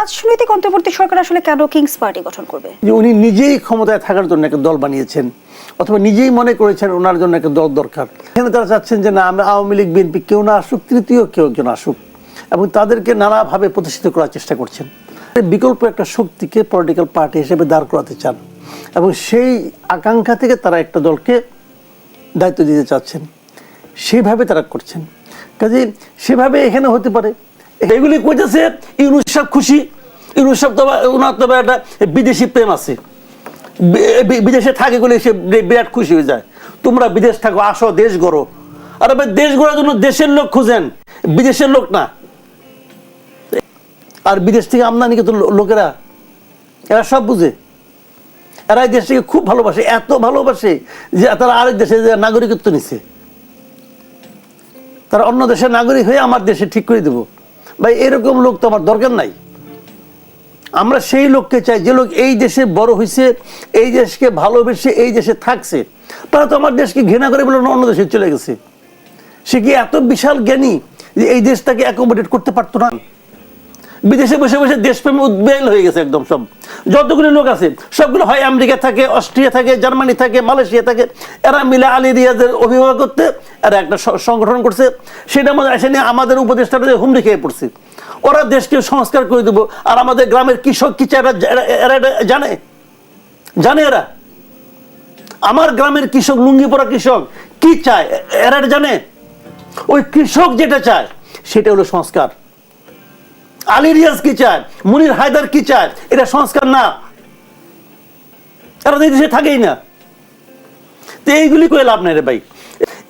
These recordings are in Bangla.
অরাজনৈতিক অন্তর্বর্তী সরকার আসলে কেন কিংস পার্টি গঠন করবে? যে উনি নিজেই ক্ষমতায় থাকার জন্য একটা দল বানিয়েছেন, অথবা নিজেই মনে করেছেন ওনার জন্য একটা দল দরকার। এখানে তারা চাচ্ছেন যে না, আমরা আওয়ামী লীগ, বিএনপি কেউ না আসুক, তৃতীয় কেউ একজন আসুক, এবং তাদেরকে নানাভাবে প্রতিষ্ঠিত করার চেষ্টা করছেন। বিকল্প একটা শক্তিকে পলিটিক্যাল পার্টি হিসেবে দাঁড় করাতে চান, এবং সেই আকাঙ্ক্ষা থেকে তারা একটা দলকে দায়িত্ব দিতে চাচ্ছেন। সেভাবে তারা করছেন। কাজে সেভাবে এখানে হতে পারে। এগুলি কইতেছে, ইউনুস সাহেব খুশি। ইউনুস সাহেব তো ওনার তো একটা বিদেশি প্রেম আছে। বিদেশে থাকে বলে সে বিরাট খুশি হয়ে যায়। তোমরা বিদেশ থাকো, আসো, দেশ গড়ো। আর ভাই, দেশ গড়ার জন্য দেশের লোক খুঁজেন। বিদেশের লোক না। আর বিদেশ থেকে আমদানি কিন্তু লোকেরা, এরা সব বুঝে। এরা এই দেশটাকে খুব ভালোবাসে, এত ভালোবাসে যে তারা আরেক দেশে নাগরিকত্ব নিছে। তারা অন্য দেশের নাগরিক হয়ে আমার দেশে ঠিক করে দেবো। ভাই, এরকম লোক তো আমার দরকার নাই। আমরা সেই লোককে চাই, যে লোক এই দেশে বড় হয়েছে এই দেশকে ভালোবেসে এই দেশে থাকছে। তারা তো আমার দেশকে ঘৃণা করে বলে অন্য দেশে চলে গেছে। সে কি এত বিশাল জ্ঞানী যে এই দেশটাকে অ্যাকোমোডেট করতে পারতো না? বিদেশে বসে বসে দেশপ্রেমে উদ্বেল হয়ে গেছে একদম সব। যতগুলো লোক আছে, সবগুলো হয় আমেরিকা থাকে, অস্ট্রিয়া থাকে, জার্মানি থাকে, মালয়েশিয়া থাকে। এরা মিলে আলী রিয়াজের অভিভাবক করতে, এরা একটা সংগঠন করছে। সেটার মধ্যে নিয়ে আমাদের উপদেষ্টাটা হুমড়ি খেয়ে পড়ছে। ওরা দেশকে সংস্কার করে দেবো, আর আমাদের গ্রামের কৃষক, কি এরা এরা জানে? জানে এরা? আমার গ্রামের কৃষক, লুঙ্গি পরা কৃষক, কি চায়? এরা জানে? ওই কৃষক যেটা চায়, সেটা হলো সংস্কার। আলী রিয়াজ কি চায়? মুনির হায়দার কি চায়? এটা সংস্কার না। এরা তো এই দেশে থাকেই না। তো এইগুলি করে লাভ নাই রে ভাই।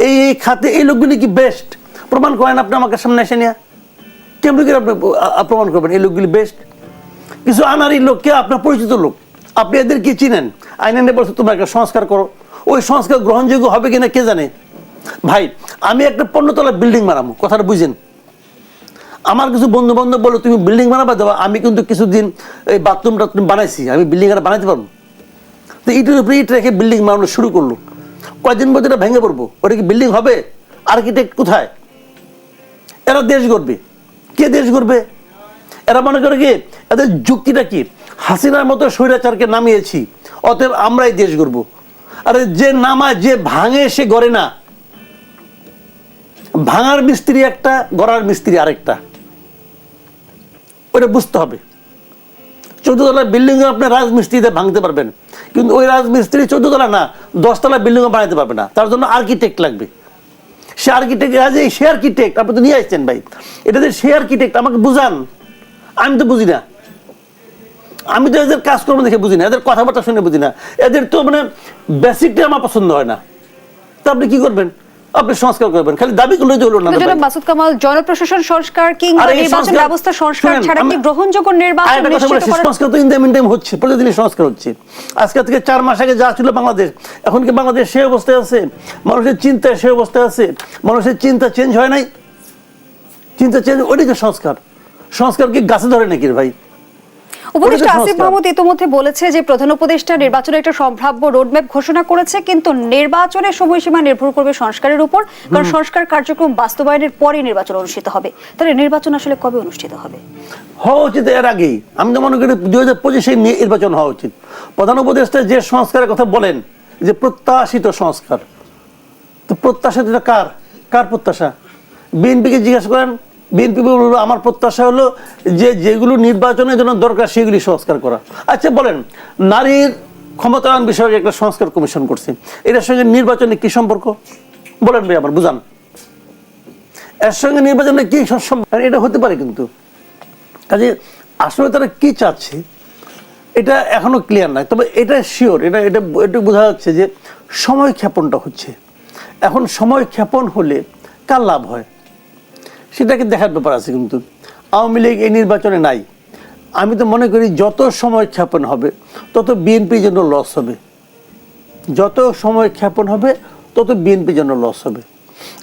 এই এই খাতে এই লোকগুলি কি বেস্ট প্রমাণ করেন আপনি আমাকে সামনে এসে নিয়ে। কেমনি করে আপনি প্রমাণ করবেন এই লোকগুলি বেস্ট কিছু আনারি লোককে আপনার পরিচিত লোক? আপনি এদের কি চিনেন? আইনে বলছে, তোমরা একটা সংস্কার করো। ওই সংস্কার গ্রহণযোগ্য হবে কিনা কে জানে? ভাই, আমি একটা পণ্যতলা বিল্ডিং বানাবো, কথাটা বুঝেন। আমার কিছু বন্ধু বান্ধব বলো, তুমি বিল্ডিং বানাবা? দেবা আমি কিন্তু কিছুদিন এই বাথরুম টাথরুম বানাইছি, আমি বিল্ডিং আর বানাইতে পারব। তো ইটের উপরে ইট রেখে বিল্ডিং বানানো শুরু করল। কয়দিন মধ্যে এটা ভেঙে পড়ব? ওটা কি বিল্ডিং হবে? আর্কিটেক্ট কোথায়? এরা দেশ গড়বে। কে দেশ গড়বে? এরা মনে করে কি, এদের যুক্তিটা কি? হাসিনার মতো স্বৈরাচারকে নামিয়েছি, অতএব আমরাই দেশ গড়ব। আরে যে নামায়, যে ভাঙে, সে গড়ে না। ভাঙার মিস্ত্রি একটা, গড়ার মিস্ত্রি আরেকটা। ওটা বুঝতে হবে। চোদ্দ তলা বিল্ডিং আপনি রাজমিস্ত্রিতে ভাঙতে পারবেন। কিন্তু ওই রাজমিস্ত্রি চোদ্দ তলা না, দশতলা বিল্ডিং বানাতে পারবে না। তার জন্য আর্কিটেক্ট লাগবে। সে আর্কিটেক্ট এই সে আর্কিটেক্ট আপনি তো নিয়ে আসছেন ভাই। এটা যে সে আর্কিটেক্ট আমাকে বুঝান। আমি তো বুঝি না। আমি তো এদের কাজকর্ম দেখে বুঝি না, এদের কথাবার্তা শুনে বুঝি না। এদের তো মানে বেসিকটা আমার পছন্দ হয় না। তা আপনি কি করবেন? আপনি সংস্কার করবেন খালি দাবি করলে হলো না জনাব মাসুদ কামাল জনপ্রশাসন সংস্কার কিংবা নির্বাচন ব্যবস্থা সংস্কার ছাড়া কি গ্রহণযোগ্য নির্বাচন নিশ্চিত করা সংস্কার তো ইন টাইম ইন টাইম হচ্ছে প্রতিদিনই সংস্কার হচ্ছে। আজকে থেকে চার মাস আগে যা ছিল বাংলাদেশ এখন কি বাংলাদেশ সে অবস্থায় আছে? মানুষের চিন্তা সে অবস্থায় আছে? মানুষের চিন্তা চেঞ্জ হয় নাই? চিন্তা চেঞ্জ ওইটাই সংস্কার। সংস্কার কি গাছে ধরে নাকি ভাই? উপদেষ্টা আসিফ মাহমুদ ইতিমধ্যে বলেছে যে প্রধান উপদেষ্টা নির্বাচনে একটা সম্ভাব্য রোডম্যাপ ঘোষণা করেছে কিন্তু নির্বাচনের সময়সীমা নির্ভর করবে সংস্কারের উপর কারণ সংস্কার কার্যক্রম বাস্তবায়নের পরে নির্বাচন অনুষ্ঠিত হবে। তাহলে নির্বাচন আসলে কবে অনুষ্ঠিত হবে? হওয়া উচিত এর আগেই। আমি তো মনে করি দুই হাজার পঁচিশে নির্বাচন হওয়া উচিত। প্রধান উপদেষ্টা যে সংস্কারের কথা বলেন যে প্রত্যাশিত সংস্কার তো প্রত্যাশা এটা কার? কার প্রত্যাশা? বিএনপিকে জিজ্ঞাসা করেন বিএনপি বলল, আমার প্রত্যাশা হলো যে যেগুলো নির্বাচনের জন্য দরকার সেগুলি সংস্কার করা। আচ্ছা বলেন, নারীর ক্ষমতায়ন বিষয়ে একটা সংস্কার কমিশন করছে। এটার সঙ্গে নির্বাচনে কি সম্পর্ক? বলেন ভাই আমার বুঝান। এর সঙ্গে নির্বাচনে কি সম্পর্ক এটা হতে পারে কিন্তু। কাজে আসলে তারা কি চাচ্ছে, এটা এখনও ক্লিয়ার নাই। তবে এটা শিওর এটা এটা একটু বোঝা যাচ্ছে যে সময় ক্ষেপণটা হচ্ছে। এখন সময় ক্ষেপণ হলে কার লাভ হয়? সেটাকে দেখার ব্যাপার আছে কিন্তু। আওয়ামী লীগ এই নির্বাচনে নাই। আমি তো মনে করি যত সময় ক্ষেপণ হবে, তত বিএনপির জন্য লস হবে। যত সময় ক্ষেপণ হবে, তত বিএনপির জন্য লস হবে।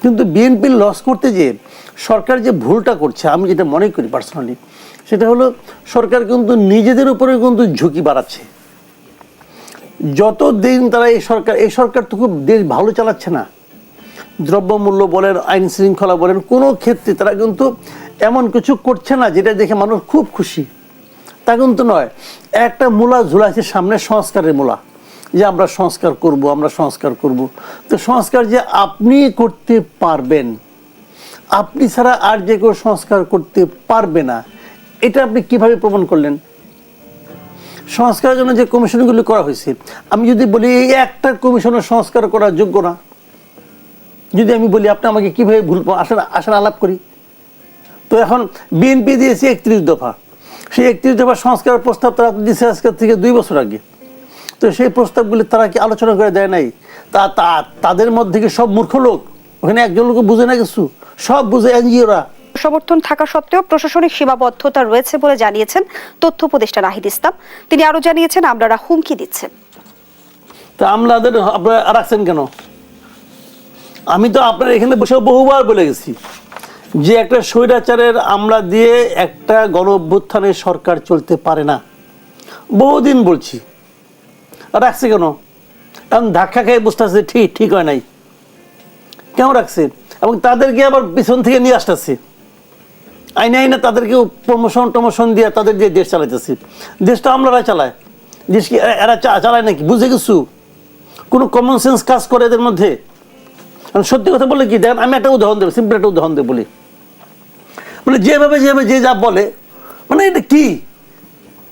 কিন্তু বিএনপির লস করতে যে সরকার যে ভুলটা করছে, আমি যেটা মনে করি পার্সোনালি, সেটা হলো সরকার কিন্তু নিজেদের উপরে কিন্তু ঝুঁকি বাড়াচ্ছে। যত দিন তারা এই সরকার এই সরকার তো খুব দেশ ভালো চালাচ্ছে না। দ্রব্যমূল্য বলেন, আইন শৃঙ্খলা বলেন, কোনো ক্ষেত্রে তারা কিন্তু এমন কিছু করছে না যেটা দেখে মানুষ খুব খুশি। তা কিন্তু নয়, একটা মূলা ঝুলাইছে সামনে সংস্কারের মূলা। যে আমরা সংস্কার করব, আমরা সংস্কার করব। তো সংস্কার যে আপনি করতে পারবেন, আপনি ছাড়া আর যে কেউ সংস্কার করতে পারবে না, এটা আপনি কীভাবে প্রমাণ করলেন? সংস্কারের জন্য যে কমিশনগুলি করা হয়েছে, আমি যদি বলি এই একটা কমিশনের সংস্কার করার যোগ্য না। যদি আমি বলি আপনি আমাকে কীভাবে ভুল আসেন আসেন আলাপ করি। তো এখন বিএনপি দিয়েছে একত্রিশ দফা। সেই একত্রিশ দফা সংস্কারের প্রস্তাব তারা দিয়েছে আজকের থেকে দুই বছর আগে। তো সেই প্রস্তাবগুলি তারা কি আলোচনা করে দেয় নাই? তা তা- তাদের মধ্যে কি সব মূর্খ লোক? ওখানে একজন লোক বুঝে না কিছু। সব বুঝে এনজিওরা। সমর্থন থাকা সত্ত্বেও প্রশাসনিক সীমাবদ্ধতা রয়েছে বলে জানিয়েছেন তথ্য উপদেষ্টা নাহিদ ইসলাম। তিনি আরও জানিয়েছেন আমলারা হুমকি দিচ্ছেন। তা আমলাদের আপনারা রাখছেন কেন? আমি তো আপনার এখানে বসে বহুবার বলে গেছি যে একটা স্বৈরাচারের আমলা দিয়ে একটা গণ অভ্যুত্থানের সরকার চলতে পারে না। বহুদিন বলছি। রাখছে কেন? এখন ধাক্কা খেয়ে বুঝতে আসছে ঠিক ঠিক হয় নাই। কেন রাখছে? এবং তাদেরকে আবার পিছন থেকে নিয়ে আসতেছে। আইনে আইনে তাদেরকে প্রমোশন টমোশন দিয়ে তাদের দিয়ে দেশ চালাইতেছে। দেশটা আমলারা চালায়। দেশকে এরা- চালায় নাকি? বুঝে কিছু কোনো কমন সেন্স কাজ করে এদের মধ্যে? সত্যি কথা বলে কি, দেখেন আমি একটা উদাহরণ দেবো সিম্পল একটা উদাহরণ দেবো বলি। মানে যেভাবে যেভাবে যে যা বলে মানে এটা কি?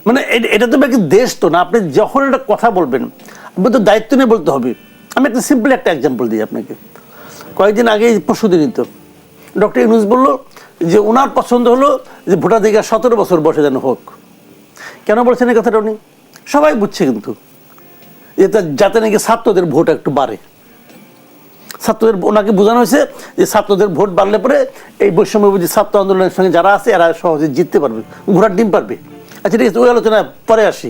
মানে এটা তো একটা দেশ তো না, আপনি যখন একটা কথা বলবেন আপনি তো দায়িত্ব নিয়ে বলতে হবে। আমি একটা সিম্পল একটা এক্সাম্পল দিই আপনাকে। কয়েকদিন আগে, পরশু দিনই তো, ডক্টর ইউনুস বলল যে ওনার পছন্দ হলো যে ভোটাধিকার সতেরো বছর বসে যেন হোক। কেন বলছেন এই কথাটা উনি? সবাই বুঝছে কিন্তু তা- যাতে নাকি ছাত্রদের ভোট একটু বাড়ে। ছাত্রদের ওনাকে বোঝানো হয়েছে যে ছাত্রদের ভোট বাড়লে পরে এই বৈষম্য বুঝি ছাত্র আন্দোলনের সঙ্গে যারা আছে, এরা সহজে জিততে পারবে, ঘোড়ার ডিম পারবে। আচ্ছা ঠিক আছে, ওই আলোচনা পরে আসি।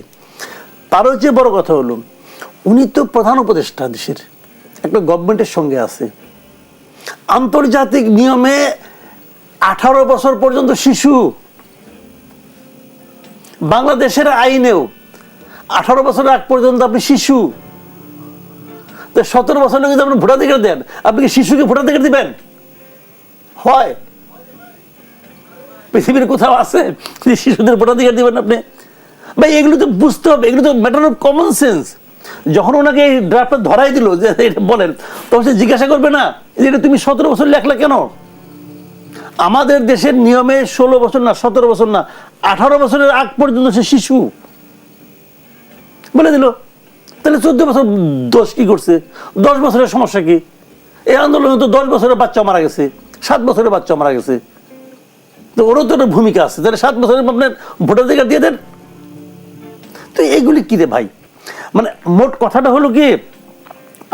তারও যে বড় কথা হলো, উনি তো প্রধান উপদেষ্টা দেশের, একটা গভর্নমেন্টের সঙ্গে আছে। আন্তর্জাতিক নিয়মে আঠারো বছর পর্যন্ত শিশু। বাংলাদেশের আইনেও আঠারো বছর আগ পর্যন্ত আপনি শিশু। তো সতেরো বছর যদি আপনি ভোটাধিকার দেন, আপনি কি শিশুকে ভোটাধিকার দিবেন? হয়। পৃথিবীর কোথাও আছে শিশুদের ভোটাধিকার দিবেন আপনি? ভাই, এগুলো তো বুঝতে হবে, এগুলো তো ম্যাটার অফ কমন সেন্স যখন ওনাকে এই ড্রাফটটা ধরাই দিল, যে এটা বলেন, তখন সে জিজ্ঞাসা করবে না যে এটা তুমি সতেরো বছর লেখলা কেন? আমাদের দেশের নিয়মে ষোলো বছর না, সতেরো বছর না, আঠারো বছরের আগ পর্যন্ত সে শিশু। বলে দিল। তাহলে চোদ্দ বছর দোষ কি করছে? দশ বছরের সমস্যা কি? এই আন্দোলনে তো দশ বছরের বাচ্চা মারা গেছে সাত বছরের বাচ্চা মারা গেছে। তো ওরও তো একটা ভূমিকা আছে। তাহলে সাত বছরের আপনার ভোটাধিকার দিয়ে দেন। তো এগুলি কি রে ভাই? মানে মোট কথাটা হলো কি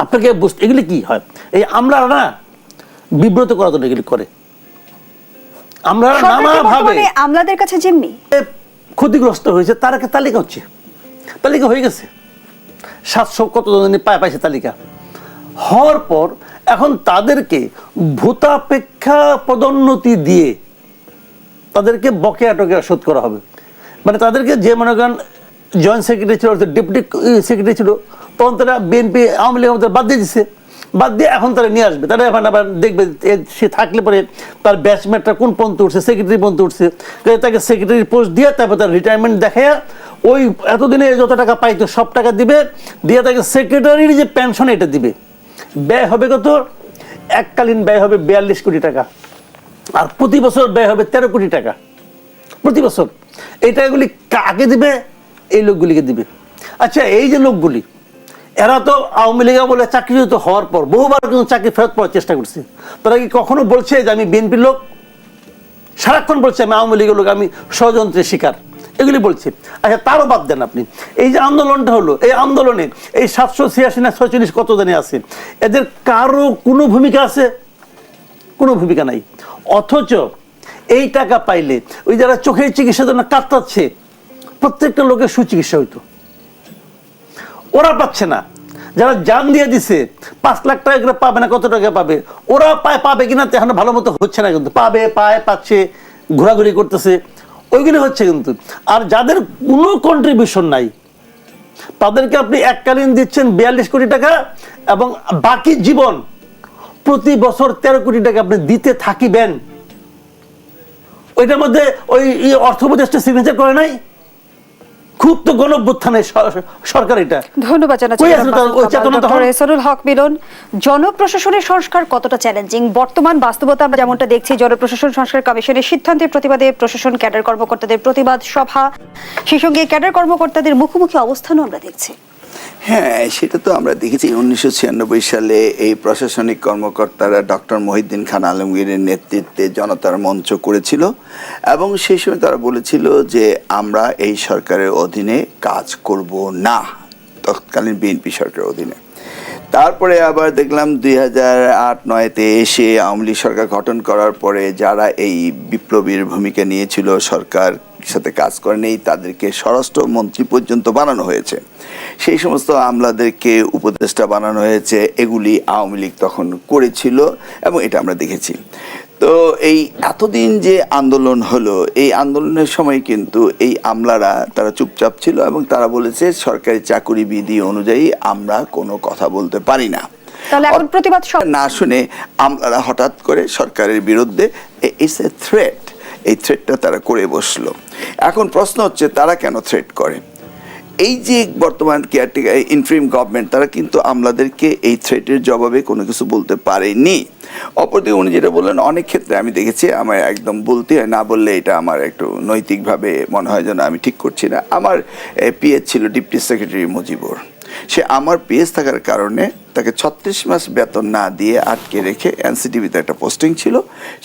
আপনাকে বুঝতে এগুলি কি হয়? এই আমরা না বিব্রত করার জন্য এগুলি করে। আমরা নানাভাবে আমলাদের কাছে জিম্মি ক্ষতিগ্রস্ত হয়েছে তার একটা তালিকা হচ্ছে। তালিকা হয়ে গেছে। সাতশো কত জন পায় পাইছে তালিকা। হওয়ার পর এখন তাদেরকে ভূতাপেক্ষা পদোন্নতি দিয়ে তাদেরকে বকেয়া টকেয়া শোধ করা হবে। মানে তাদেরকে যে মনে করেন জয়েন্ট সেক্রেটারি ছিল, অর্থাৎ ডেপুটি সেক্রেটারি ছিল, তখন তারা বিএনপি আওয়ামী লীগ আমাদের বাদ দিয়ে দিচ্ছে বাদ দিয়ে এখন তারা নিয়ে আসবে। তারা এখন আবার দেখবে সে থাকলে পরে তার ব্যাচমেটটা কোন পর্যন্ত উঠছে সেক্রেটারি পর্যন্ত উঠছে। তাকে সেক্রেটারি পোস্ট দিয়ে তারপর তার রিটায়ারমেন্ট দেখায় ওই এতদিনে যত টাকা পাইতো, সব টাকা দিবে, দিয়ে তাকে সেক্রেটারির যে পেনশন এটা দিবে। ব্যয় হবে কত? এককালীন ব্যয় হবে বিয়াল্লিশ কোটি টাকা। আর প্রতি বছর ব্যয় হবে তেরো কোটি টাকা। প্রতি বছর। এই টাকাগুলি কাকে দিবে? এই লোকগুলিকে দিবে। আচ্ছা এই যে লোকগুলি, এরা তো আওয়ামী লীগ বলে চাকরিচ্যুত হওয়ার পর, বহুবার কিন্তু চাকরি ফেরত পাওয়ার চেষ্টা করছে। তারা কি কখনো বলছে যে আমি বিএনপির লোক? সারাক্ষণ বলছে, আমি আওয়ামী লীগের লোক, আমি ষড়যন্ত্রের শিকার। এগুলি বলছে। আচ্ছা তারও বাদ দেন আপনি। এই যে আন্দোলনটা হলো, এই আন্দোলনে এই সাতশো ছিয়াশি না ছয়চল্লিশ কত জানে আছে? এদের কারও কোনো ভূমিকা আছে? কোনো ভূমিকা নাই। অথচ এই টাকা পাইলে ওই যারা চোখের চিকিৎসার জন্য কাতরাচ্ছে, প্রত্যেকটা লোকের সুচিকিৎসা হইতো। ওরা পাচ্ছে না। যারা জান দিয়ে দিছে, পাঁচ লাখ টাকা করে পাবে না, কত টাকা পাবে? ওরা পায়, পাবে কিনা এখন ভালো মতো হচ্ছে না কিন্তু। পাবে, পায়, পাচ্ছে, ঘোরাঘুরি করতেছে। ওইগুলি হচ্ছে কিন্তু। আর যাদের কোনো কন্ট্রিবিউশন নাই, তাদেরকে আপনি এককালীন দিচ্ছেন বিয়াল্লিশ কোটি টাকা এবং বাকি জীবন প্রতি বছর তেরো কোটি টাকা আপনি দিতে থাকিবেন। ওইটার মধ্যে ওই অর্থ উপদেষ্টা সিগনেচার করে নাই? খুব তো গণভ্যুত্থানের সরকার এটা। ধন্যবাদ জানাচ্ছি হক মিলন জনপ্রশাসনের সংস্কার কতটা চ্যালেঞ্জিং বর্তমান বাস্তবতা আমরা যেমনটা দেখছি জনপ্রশাসন সংস্কার কমিশনের সিদ্ধান্তের প্রতিবাদে প্রশাসন ক্যাডার কর্মকর্তাদের প্রতিবাদ সভা। সেই সঙ্গে ক্যাডার কর্মকর্তাদের মুখোমুখি অবস্থানও আমরা দেখছি। হ্যাঁ সেটা তো আমরা দেখেছি। উনিশশো ছিয়ানব্বই সালে এই প্রশাসনিক কর্মকর্তারা ডক্টর মহিউদ্দিন খান আলমগীরের নেতৃত্বে জনতার মঞ্চ করেছিল এবং সেই সময় তারা বলেছিল যে, আমরা এই সরকারের অধীনে কাজ করব না। তৎকালীন বিএনপি সরকারের অধীনে। তারপরে আবার দেখলাম দুই হাজার আট নয়তে এসে আওয়ামী সরকার গঠন করার পরে যারা এই বিপ্লবীর ভূমিকা নিয়েছিল সরকার সাথে কাজ করেনি তাদেরকে স্বরাষ্ট্র মন্ত্রী পর্যন্ত বানানো হয়েছে। সেই সমস্ত আমলাদেরকে উপদেষ্টা বানানো হয়েছে এগুলি আওয়ামী লীগ তখন করেছিল এবং এটা আমরা দেখেছি। তো এই এতদিন যে আন্দোলন হলো এই আন্দোলনের সময় কিন্তু এই আমলারা তারা চুপচাপ ছিল এবং তারা বলেছে সরকারি চাকুরি বিধি অনুযায়ী আমরা কোনো কথা বলতে পারি না। প্রতিবাদ না শুনে আমলারা হঠাৎ করে সরকারের বিরুদ্ধে ইটস এ থ্রেট এই থ্রেটটা তারা করে বসল। এখন প্রশ্ন হচ্ছে, তারা কেন থ্রেট করে? এই যে বর্তমান কেয়ারটেকার ইনফ্রিম গভর্নমেন্ট তারা কিন্তু আমলাদেরকে এই থ্রেটের জবাবে কোনো কিছু বলতে পারেনি। অপরদিকে উনি যেটা বললেন, অনেক ক্ষেত্রে আমি দেখেছি, আমার একদম বলতে হয়, না বললে এটা আমার একটু নৈতিকভাবে মনে হয় যেন আমি ঠিক করছি না। আমার পিএস ছিল ডিপটি সেক্রেটারি মুজিবুর। সে আমার পিএস থাকার কারণে তাকে ছত্রিশ মাস বেতন না দিয়ে আটকে রেখে এনসিটিভিতে একটা পোস্টিং ছিল।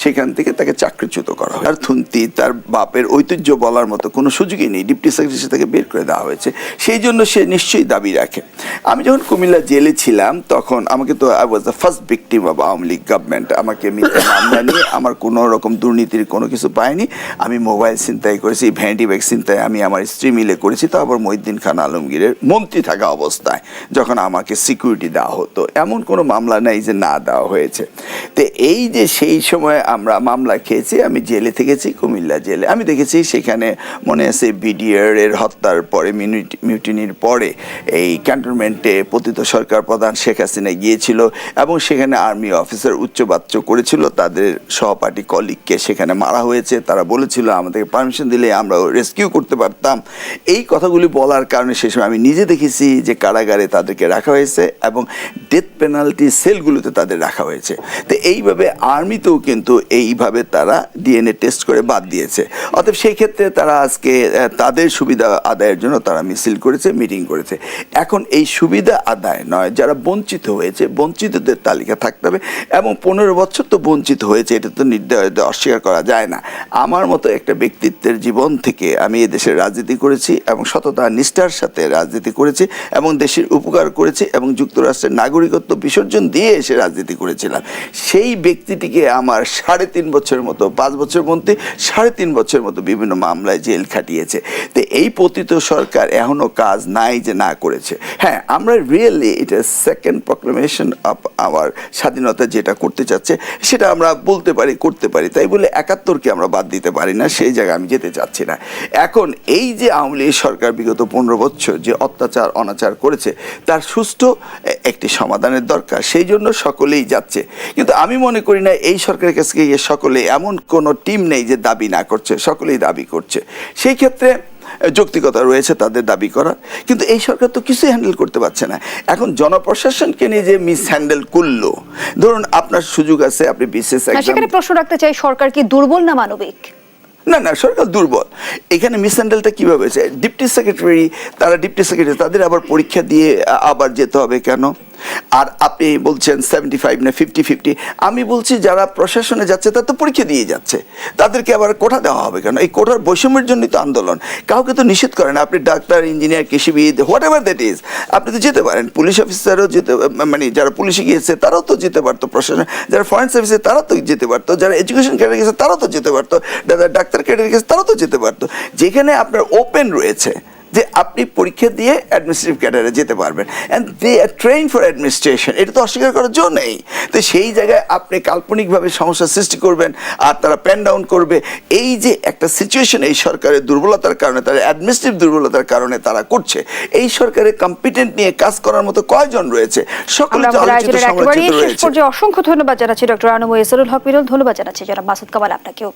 সেখান থেকে তাকে চাকরিচ্যুত করা হয়। তার থুন্তি, তার বাপের ঐতিহ্য বলার মতো কোনো সুযোগই নেই। ডিপটি সেক্রেটারি তাকে বের করে দেওয়া হয়েছে। সেই জন্য সে নিশ্চয়ই দাবি রাখে। আমি যখন কুমিল্লা জেলে ছিলাম, তখন আমাকে তো I was the first victim of Awami League government আমাকে মিথ্যা মামলা নিয়ে আমার কোনো রকম দুর্নীতির কোনো কিছু পাইনি। আমি মোবাইল ছিনতাই করেছি, ভ্যানিটি ব্যাগ ছিনতাই আমি আমার স্ত্রী মিলে করেছি। তো আবার খান আলমগীরের মন্ত্রী থাকা অবস্থায়, যখন আমাকে সিকিউরিটি দেওয়া হতো। এমন কোনো মামলা নাই যে না দেওয়া হয়েছে। তো এই যে সেই সময় আমরা মামলা খেয়েছি, আমি জেলে থেকেছি, কুমিল্লা জেলে। আমি দেখেছি সেখানে মনে আছে বিডিআর এর হত্যার পরে মিউটিনির পরে এই ক্যান্টনমেন্টে পতিত সরকার প্রধান শেখ হাসিনা গিয়েছিল এবং সেখানে আর্মি অফিসার উচ্চবাচ্য করেছিল। তাদের সহপাঠী কলিগকে সেখানে মারা হয়েছে। তারা বলেছিল, আমাদেরকে পারমিশন দিলে আমরা রেস্কিউ করতে পারতাম। এই কথাগুলি বলার কারণে সে সময় আমি নিজে দেখেছি যে কারাগারে তাদেরকে রাখা হয়েছে এবং ডেথ পেনাল্টি সেলগুলোতে তাদের রাখা হয়েছে। তো এইভাবে আর্মিতেও কিন্তু এইভাবে তারা ডিএনএ টেস্ট করে বাদ দিয়েছে। অতএব সেই ক্ষেত্রে তারা আজকে তাদের সুবিধা আদায়ের জন্য তারা মিছিল করেছে মিটিং করেছে। এখন এই সুবিধা আদায় নয়, যারা বঞ্চিত হয়েছে, বঞ্চিতদের তালিকা থাকতে হবে এবং পনেরো বছর তো বঞ্চিত হয়েছে, এটা তো নির্দয়, অস্বীকার করা যায় না। আমার মতো একটা ব্যক্তিত্বের জীবন থেকে আমি এদেশের রাজনীতি করেছি এবং সততা নিষ্ঠার সাথে রাজনীতি করেছি এবং দেশের উপকার করেছি এবং যুক্তরাষ্ট্রের নাগরিকত্ব বিসর্জন দিয়ে এসে রাজনীতি করেছিলাম। সেই ব্যক্তিটিকে আমার সাড়ে তিন বছরের মতো, পাঁচ বছর মধ্যে সাড়ে তিন বছরের মতো বিভিন্ন মামলায় জেল খাটিয়েছে। তো এই পতিত সরকার এখনও কাজ নাই যে না করেছে। হ্যাঁ আমরা রিয়েলি এটা সেকেন্ড প্রক্লেমেশন অফ আওয়ার স্বাধীনতা যেটা করতে চাচ্ছে, সেটা আমরা বলতে পারি, করতে পারি। তাই বলে একাত্তরকে আমরা বাদ দিতে পারি না, সেই জায়গায় আমি যেতে চাচ্ছি না। এখন এই যে আওয়ামী লীগ সরকার বিগত পনেরো বছর যে অত্যাচার, অনাচার করেছে, তার সুষ্ঠু এ- একটি সমাধানের দরকার সেই জন্য সকলেই যাচ্ছে। কিন্তু আমি মনে করি না এই সরকারের কাছে গিয়ে সকলে এমন কোনো টিম নেই যে দাবি না করছে সকলেই দাবি করছে। সেই ক্ষেত্রে যৌক্তিকতা রয়েছে তাদের দাবি করা কিন্তু এই সরকার তো কিছুই হ্যান্ডেল করতে পারছে না। এখন জনপ্রশাসনকে নিয়ে যে মিস হ্যান্ডেল করল ধরুন আপনার সুযোগ আছে আপনি বিশেষ সেখানে প্রশ্ন রাখতে চাই সরকার কি দুর্বল না মানবিক? না না সরকার দুর্বল। এখানে মিস হ্যান্ডেলটা কীভাবে হয়েছে? ডিপটি সেক্রেটারি তারা ডিপটি সেক্রেটারি তাদের আবার পরীক্ষা দিয়ে আবার যেতে হবে কেন? আর আপনি বলছেন সেভেন্টি ফাইভ না ফিফটি ফিফটি আমি বলছি যারা প্রশাসনে যাচ্ছে, তারা তো পরীক্ষা দিয়ে যাচ্ছে। তাদেরকে আবার কোঠা দেওয়া হবে কেন? এই কোঠার বৈষম্যের জন্যই তো আন্দোলন। কাউকে তো নিষেধ করে না। আপনি ডাক্তার, ইঞ্জিনিয়ার, কৃষিবিদ হোয়াট এভার দ্যাট ইজ আপনি তো যেতে পারেন। পুলিশ অফিসারও যেতে মানে যারা পুলিশে গিয়েছে, তারাও তো যেতে পারতো প্রশাসন। যারা ফরেন সার্ভিসে তারা তো যেতে পারতো। যারা এডুকেশন ক্যাডারে গেছে, তারাও তো যেতে পারতো। যারা ডাক্তার ক্যাডারে গেছে, তারাও তো যেতে পারতো। যেখানে আপনার ওপেন রয়েছে আপনি পরীক্ষা দিয়ে অ্যাডমিনিস্ট্রেটিভ ক্যাডারে যেতে পারবেন। And they are train for administration এটা তো অস্বীকার করার জন্য নেই। তো সেই জায়গায় আপনি কাল্পনিকভাবে সমস্যা সৃষ্টি করবেন আর তারা প্যান ডাউন করবে। এই যে একটা সিচুয়েশন এই সরকারের দুর্বলতার কারণে তারা অ্যাডমিনিস্ট্রেটিভ দুর্বলতার কারণে তারা করছে। এই সরকারের কম্পিটেন্ট নিয়ে কাজ করার মতো কয়জন রয়েছে? সকলে আলোচিত সমালোচিত রয়েছে। অসংখ্য ধন্যবাদ জানাচ্ছি ডক্টর আনমু এসরুল হক বিরল। ধন্যবাদ জানাচ্ছি জনাব মাসুদ কামাল আপনাকেও।